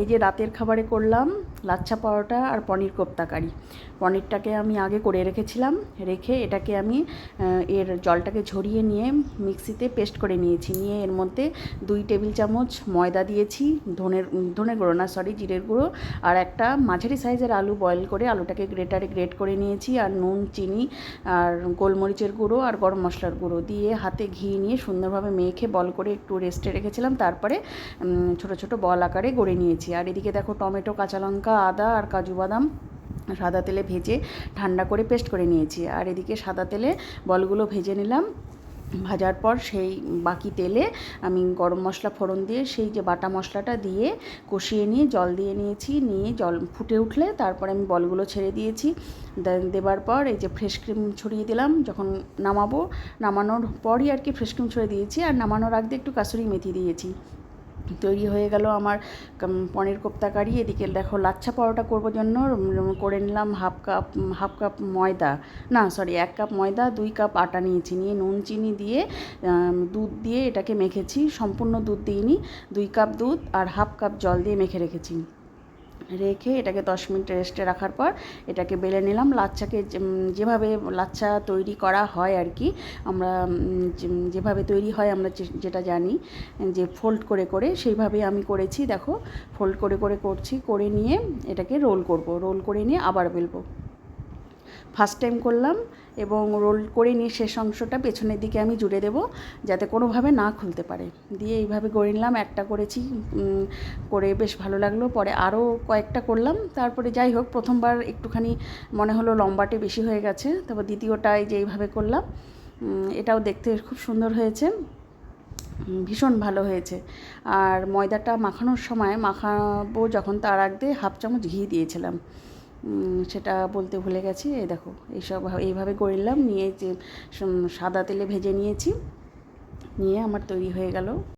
এই যে রাতের খাবারে করলাম লাচ্ছা পরোটা আর পনির কোপ্তা কারি। পনিরটাকে আমি আগে করে রেখেছিলাম, রেখে এটাকে আমি এর জলটাকে ঝরিয়ে নিয়ে মিক্সিতে পেস্ট করে নিয়েছি। নিয়ে এর মধ্যে দুই টেবিল চামচ ময়দা দিয়েছি ধনের ধনের গুঁড়ো না সরি জিরের গুঁড়ো, আর একটা মাঝারি সাইজের আলু বয়েল করে আলুটাকে গ্রেটারে গ্রেট করে নিয়েছি, আর নুন, চিনি, আর গোলমরিচের গুঁড়ো আর গরম মশলার গুঁড়ো দিয়ে হাতে ঘি নিয়ে সুন্দরভাবে মেখে বল করে একটু রেস্টে রেখেছিলাম। তারপরে ছোট ছোট বল আকারে গড়ে নিয়েছি। আর এদিকে দেখো টমেটো, কাঁচা লঙ্কা, আদা আর কাজু বাদাম সাদা তেলে ভেজে ঠান্ডা করে পেস্ট করে নিয়েছি। আর এদিকে সাদা তেলে বলগুলো ভেজে নিলাম। ভাজার পর সেই বাকি তেলে আমি গরম মশলা ফোড়ন দিয়ে সেই যে বাটা মশলাটা দিয়ে কষিয়ে নিয়ে জল দিয়ে নিয়েছি। নিয়ে জল ফুটে উঠলে তারপরে আমি বলগুলো ছেড়ে দিয়েছি। দেবার পর এই যে ফ্রেশ ক্রিম ছড়িয়ে দিলাম। যখন নামাবো, নামানোর পরই আর কি ফ্রেশ ক্রিম ছড়িয়ে দিয়েছি। আর নামানোর আগে একটু কাসুরি মেথি দিয়েছি। তৈরি হয়ে গেল আমার পনির কোপ্তা কারি। এদিকে দেখো লাচ্ছা পরোটা করব জন্য করে নিলাম হাফ কাপ হাফ কাপ ময়দা। না সরি এক কাপ ময়দা, দুই কাপ আটা নিয়েছি। নিয়ে নুন, চিনি দিয়ে দুধ দিয়ে এটাকে মেখেছি। সম্পূর্ণ দুধ দিইনি, দুই কাপ দুধ আর হাফ কাপ জল দিয়ে মেখে রেখেছি। রেখে এটাকে দশ মিনিট রেস্টে রাখার পর এটাকে বেলে নিলাম। লাচ্ছাকে যেভাবে লাচ্ছা তৈরি করা হয় আর কি, আমরা যেভাবে তৈরি হয় আমরা যেটা জানি, যে ফোল্ড করে করে সেইভাবে আমি করেছি। দেখো, ফোল্ড করে করে করছি, করে নিয়ে এটাকে রোল করব। রোল করে নিয়ে আবার বেলবো। ফার্স্ট টাইম করলাম এবং রোল করে নিয়ে শেষ অংশটা পেছনের দিকে আমি জুড়ে দেবো যাতে কোনোভাবে না খুলতে পারে। দিয়ে এইভাবে গড়ে নিলাম, একটা করেছি করে বেশ ভালো লাগল। পরে আরও কয়েকটা করলাম। তারপরে যাই হোক, প্রথমবার একটুখানি মনে হলো লম্বাটে বেশি হয়ে গেছে। তারপর দ্বিতীয়টায় যে এইভাবে করলাম এটাও দেখতে খুব সুন্দর হয়েছে। ভীষণ ভালো হয়েছে। আর ময়দাটা মাখানোর সময় মাখাবো যখন তার আগে হাফ চামচ ঘি দিয়েছিলাম। সেটা বলতে ভুলে গেছি। এই দেখো, এইসব এইভাবে গড়লাম, নিয়ে যে সাদা তেলে ভেজে নিয়েছি, নিয়ে আমার তৈরি হয়ে গেল।